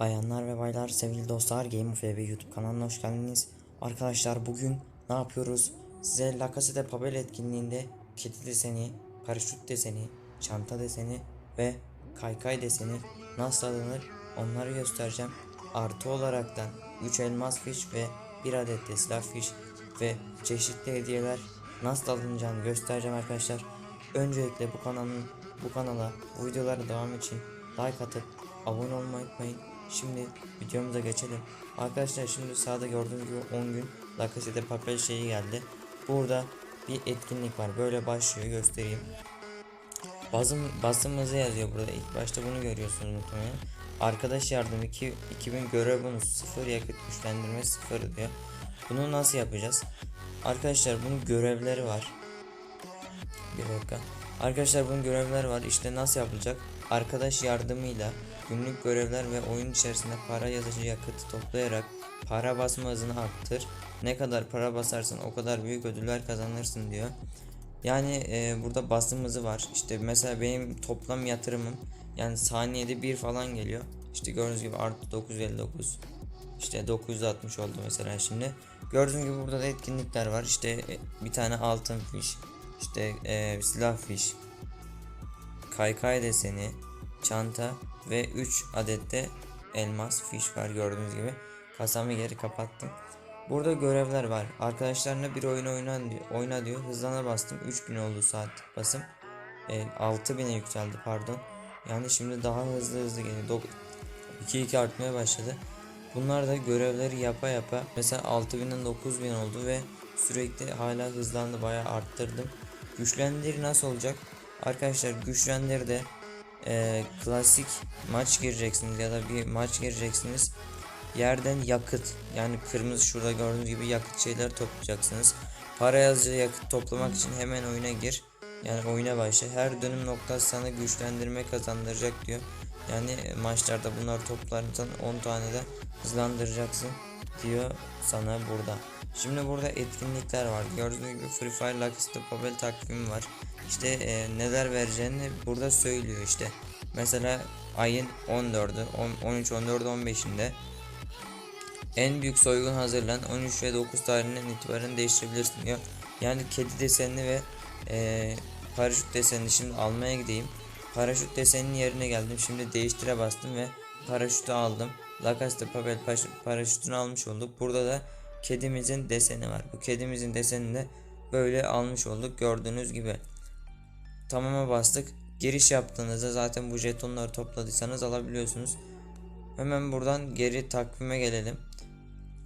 Bayanlar ve baylar, sevgili dostlar, Game of EB YouTube kanalına hoş geldiniz. Arkadaşlar bugün ne yapıyoruz? Size La Casa de Papel etkinliğinde kedi deseni, paraşüt deseni, çanta deseni ve kaykay deseni nasıl alınır onları göstereceğim. Artı olaraktan 3 elmas fiş ve 1 adet de silah fiş ve çeşitli hediyeler nasıl alınacağını göstereceğim arkadaşlar. Öncelikle bu kanalın bu kanala bu videolara devam için like atıp abone olmayı unutmayın. Şimdi videomuza geçelim. Arkadaşlar şimdi sağda gördüğünüz gibi 10 gün La Casa Papel şeyi geldi. Burada bir etkinlik var. Böyle başlıyor göstereyim. Basım, basımızı yazıyor burada. İlk başta bunu görüyorsunuz muhtemelen. Arkadaş yardım 2, 2000 görev bonusu 0 yakıt güçlendirme 0 diyor. Bunu nasıl yapacağız? Arkadaşlar bunun görevleri var. Bir dakika. Arkadaşlar bunun görevler var. İşte nasıl yapılacak? Arkadaş yardımıyla günlük görevler ve oyun içerisinde para yazıcı yakıtı toplayarak para basma hızını arttır. Ne kadar para basarsan o kadar büyük ödüller kazanırsın diyor. Yani e, burada basım hızı var. İşte mesela benim toplam yatırımım yani saniyede bir falan geliyor. İşte gördüğünüz gibi artı 959. İşte 960 oldu mesela şimdi. Gördüğünüz gibi burada da etkinlikler var. İşte e, bir tane altın fiş, işte e, silah fiş, kaykay deseni, çanta ve 3 adet de elmas fiş var gördüğünüz gibi. Kasamı geri kapattım. Burada görevler var. Arkadaşlarına bir oyun oyna diyor. Oyna diyor. Hızlana bastım. 3000 oldu saat basım. E, 6000'e yükseldi pardon. Yani şimdi daha hızlı hızlı geliyor. 2-2 artmaya başladı. Bunlar da görevleri yapa yapa mesela 6000'den 9000 oldu ve sürekli hala hızlandı bayağı arttırdım. Güçlendir nasıl olacak? Arkadaşlar güçlendir de e, klasik maç gireceksiniz ya da bir maç gireceksiniz. Yerden yakıt yani kırmızı şurada gördüğünüz gibi yakıt şeyler toplayacaksınız. Para yazıcı yakıt toplamak için hemen oyuna gir. Yani oyuna başla. Her dönüm noktası sana güçlendirme kazandıracak diyor. Yani maçlarda bunlar toplarsan 10 tane de hızlandıracaksın diyor sana burada. Şimdi burada etkinlikler var. Gördüğünüz gibi Free Fire Lucky Papel takvimi var. İşte e, neler vereceğini burada söylüyor işte. Mesela ayın 14'ü, 13, 14, 15'inde en büyük soygun hazırlan 13 ve 9 tarihinden itibaren değiştirebilirsin diyor. Yani kedi desenini ve e, paraşüt desenini şimdi almaya gideyim. Paraşüt deseninin yerine geldim. Şimdi değiştire bastım ve paraşütü aldım. La Casa de paraşütünü almış olduk. Burada da kedimizin deseni var. Bu kedimizin desenini de böyle almış olduk gördüğünüz gibi. Tamama bastık. Giriş yaptığınızda zaten bu jetonları topladıysanız alabiliyorsunuz. Hemen buradan geri takvime gelelim.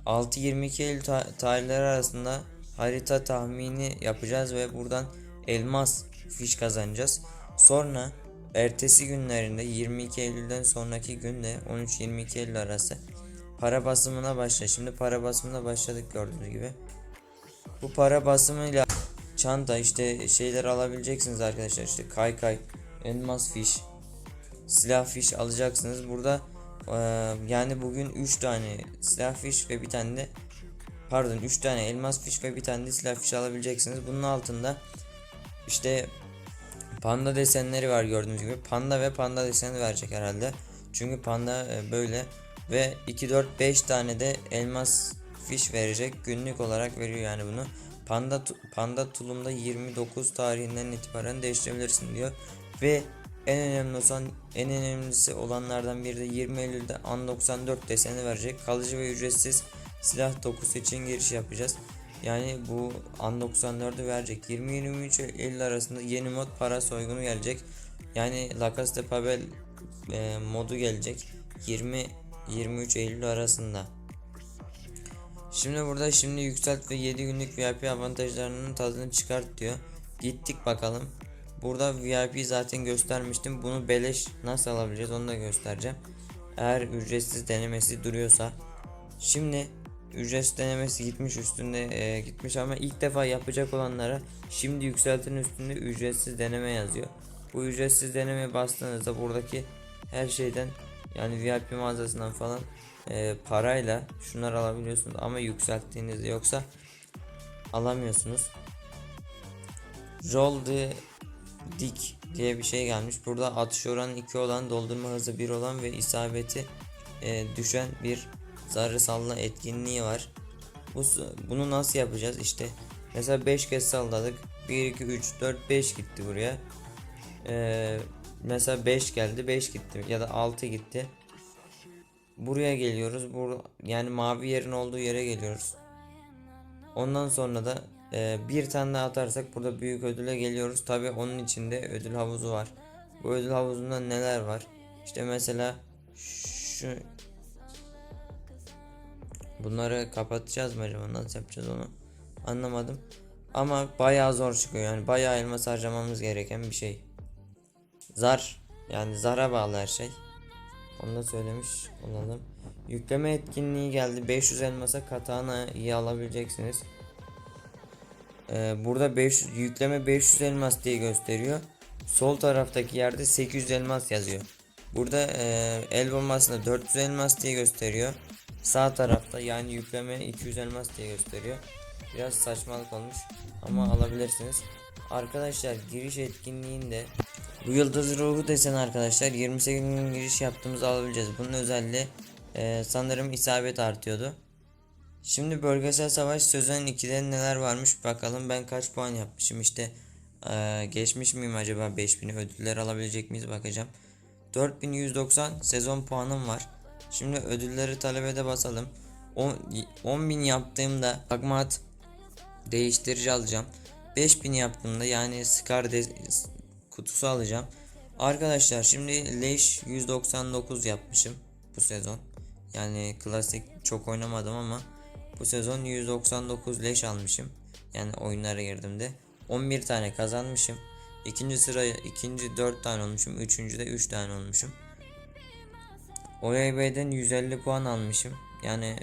6-22 Eylül ta tarihleri arasında harita tahmini yapacağız ve buradan elmas fiş kazanacağız. Sonra ertesi günlerinde 22 Eylül'den sonraki günde 13-22 Eylül arası para basımına başla. Şimdi para basımına başladık gördüğünüz gibi. Bu para basımıyla çanta işte şeyler alabileceksiniz arkadaşlar işte kaykay, elmas fiş, silah fiş alacaksınız. Burada ee, yani bugün 3 tane silah fiş ve bir tane de pardon 3 tane elmas fiş ve bir tane de silah fiş alabileceksiniz. Bunun altında işte panda desenleri var gördüğünüz gibi. Panda ve panda deseni verecek herhalde. Çünkü panda e, böyle ve 2 4 5 tane de elmas fiş verecek. Günlük olarak veriyor yani bunu. Panda panda tulumda 29 tarihinden itibaren değiştirebilirsin diyor. Ve en önemli olan en önemlisi olanlardan biri de 20 Eylül'de An 94 deseni verecek. Kalıcı ve ücretsiz silah dokusu için giriş yapacağız. Yani bu An 94'ü verecek. 20-23 Eylül arasında yeni mod para soygunu gelecek. Yani La Casa de Papel e, modu gelecek. 20-23 Eylül arasında. Şimdi burada şimdi yükselt ve 7 günlük VIP avantajlarının tadını çıkart diyor. Gittik bakalım. Burada VIP zaten göstermiştim. Bunu beleş nasıl alabileceğiz onu da göstereceğim. Eğer ücretsiz denemesi duruyorsa. Şimdi ücretsiz denemesi gitmiş üstünde e, gitmiş ama ilk defa yapacak olanlara şimdi yükseltin üstünde ücretsiz deneme yazıyor. Bu ücretsiz denemeye bastığınızda buradaki her şeyden yani VIP mağazasından falan e, parayla şunları alabiliyorsunuz ama yükselttiğinizde yoksa alamıyorsunuz. Roll the dik diye bir şey gelmiş. Burada atış oranı 2 olan, doldurma hızı 1 olan ve isabeti e, düşen bir zarı salla etkinliği var. Bu, bunu nasıl yapacağız? İşte mesela 5 kez salladık. 1, 2, 3, 4, 5 gitti buraya. Ee, mesela 5 geldi 5 gitti ya da 6 gitti. Buraya geliyoruz. Bur yani mavi yerin olduğu yere geliyoruz. Ondan sonra da e, bir tane daha atarsak burada büyük ödüle geliyoruz. Tabi onun içinde ödül havuzu var. Bu ödül havuzunda neler var? İşte mesela şu Bunları kapatacağız mı acaba? Nasıl yapacağız onu? Anlamadım. Ama bayağı zor çıkıyor yani bayağı elmas harcamamız gereken bir şey. Zar yani zara bağlı her şey. Onu da söylemiş olalım. Yükleme etkinliği geldi. 500 elmasa katana iyi alabileceksiniz. Ee, burada 500 yükleme 500 elmas diye gösteriyor. Sol taraftaki yerde 800 elmas yazıyor. Burada e, el bombasında 400 elmas diye gösteriyor. Sağ tarafta yani yükleme 200 elmas diye gösteriyor. Biraz saçmalık olmuş ama alabilirsiniz. Arkadaşlar giriş etkinliğinde bu yıldız ruhu desen arkadaşlar 28 gün giriş yaptığımızı alabileceğiz. Bunun özelliği e, sanırım isabet artıyordu. Şimdi bölgesel savaş sözünün 2'de neler varmış bakalım ben kaç puan yapmışım işte e, geçmiş miyim acaba 5000'i ödüller alabilecek miyiz bakacağım. 4190 sezon puanım var. Şimdi ödülleri talebede basalım. 10.000 yaptığımda Agmat değiştirici alacağım. 5000 yaptığımda yani Scar kutusu alacağım. Arkadaşlar şimdi Leş 199 yapmışım bu sezon. Yani klasik çok oynamadım ama bu sezon 199 leş almışım. Yani oyunlara girdiğimde 11 tane kazanmışım. İkinci sıraya ikinci 4 tane olmuşum. Üçüncüde 3 tane olmuşum. OYB'den 150 puan almışım. Yani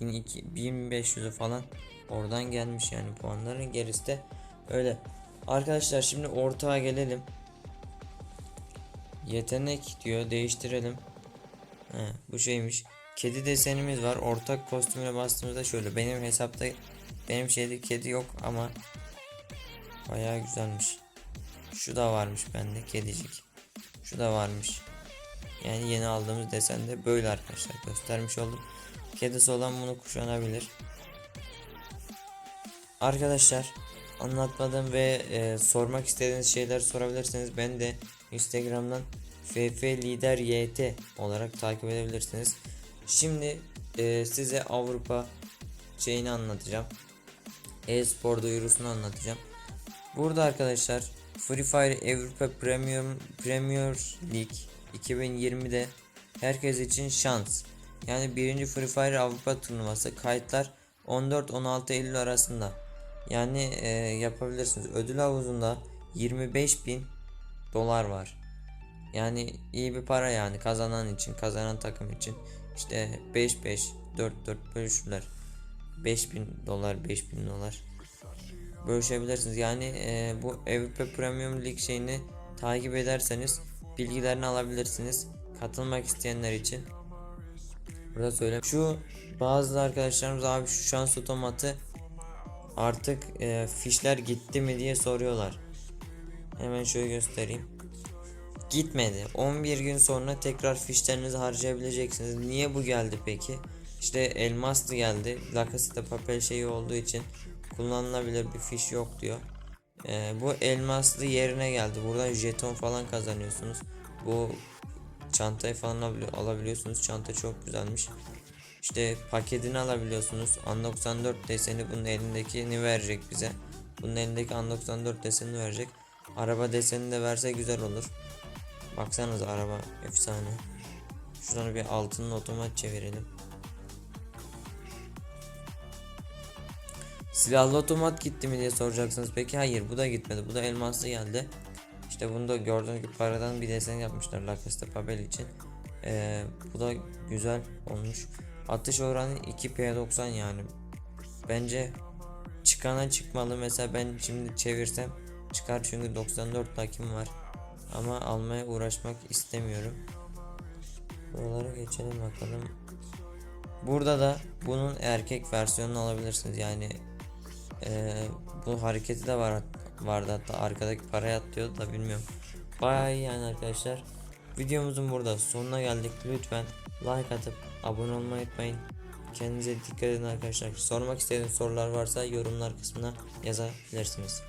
1500'ü falan oradan gelmiş yani puanların gerisi de öyle. Arkadaşlar şimdi ortağa gelelim. Yetenek diyor değiştirelim. He, bu şeymiş. Kedi desenimiz var. Ortak kostümüne bastığımızda şöyle. Benim hesapta benim şeyde kedi yok ama bayağı güzelmiş. Şu da varmış bende kedicik. Şu da varmış. Yani yeni aldığımız desen de böyle arkadaşlar göstermiş oldum. Kedisi olan bunu kuşanabilir. Arkadaşlar anlatmadığım ve e, sormak istediğiniz şeyler sorabilirsiniz. Ben de Instagram'dan FF Lider YT olarak takip edebilirsiniz. Şimdi e, size Avrupa şeyini anlatacağım. E-spor duyurusunu anlatacağım. Burada arkadaşlar Free Fire Avrupa Premium Premier League 2020'de herkes için şans. Yani birinci Free Fire Avrupa turnuvası kayıtlar 14-16 Eylül arasında. Yani e, yapabilirsiniz. Ödül havuzunda 25.000 dolar var. Yani iyi bir para yani kazanan için, kazanan takım için. İşte 5 5 4 4 bölüşürler. 5000 dolar, 5000 dolar. Bölüşebilirsiniz. Yani e, bu Avrupa Premium League şeyini takip ederseniz bilgilerini alabilirsiniz. Katılmak isteyenler için. Burada söyle. Şu bazı arkadaşlarımız abi şu şans otomatı artık e, fişler gitti mi diye soruyorlar. Hemen şöyle göstereyim. Gitmedi. 11 gün sonra tekrar fişlerinizi harcayabileceksiniz. Niye bu geldi peki? İşte elmaslı geldi. La Casa de Papel şeyi olduğu için kullanılabilir bir fiş yok diyor. Ee, bu elmaslı yerine geldi. Buradan jeton falan kazanıyorsunuz. Bu çantayı falan alabili- alabiliyorsunuz. Çanta çok güzelmiş. İşte paketini alabiliyorsunuz. An 94 deseni bunun elindekini verecek bize. Bunun elindeki An 94 desenini verecek. Araba deseni de verse güzel olur. Baksanıza araba efsane. Şuradan bir altının otomat çevirelim. Silahlı otomat gitti mi diye soracaksınız. Peki hayır bu da gitmedi. Bu da elmaslı geldi. İşte bunu da gördüğünüz gibi paradan bir desen yapmışlar La Casa Papel için. Ee, bu da güzel olmuş. Atış oranı 2P90 yani. Bence çıkana çıkmalı. Mesela ben şimdi çevirsem çıkar çünkü 94 takim var. Ama almaya uğraşmak istemiyorum. Buralara geçelim bakalım. Burada da bunun erkek versiyonunu alabilirsiniz. Yani eee, bu hareketi de var vardı hatta arkadaki paraya atlıyordu da bilmiyorum. Bayağı iyi yani arkadaşlar. Videomuzun burada sonuna geldik. Lütfen like atıp abone olmayı unutmayın. Kendinize dikkat edin arkadaşlar. Sormak istediğiniz sorular varsa yorumlar kısmına yazabilirsiniz.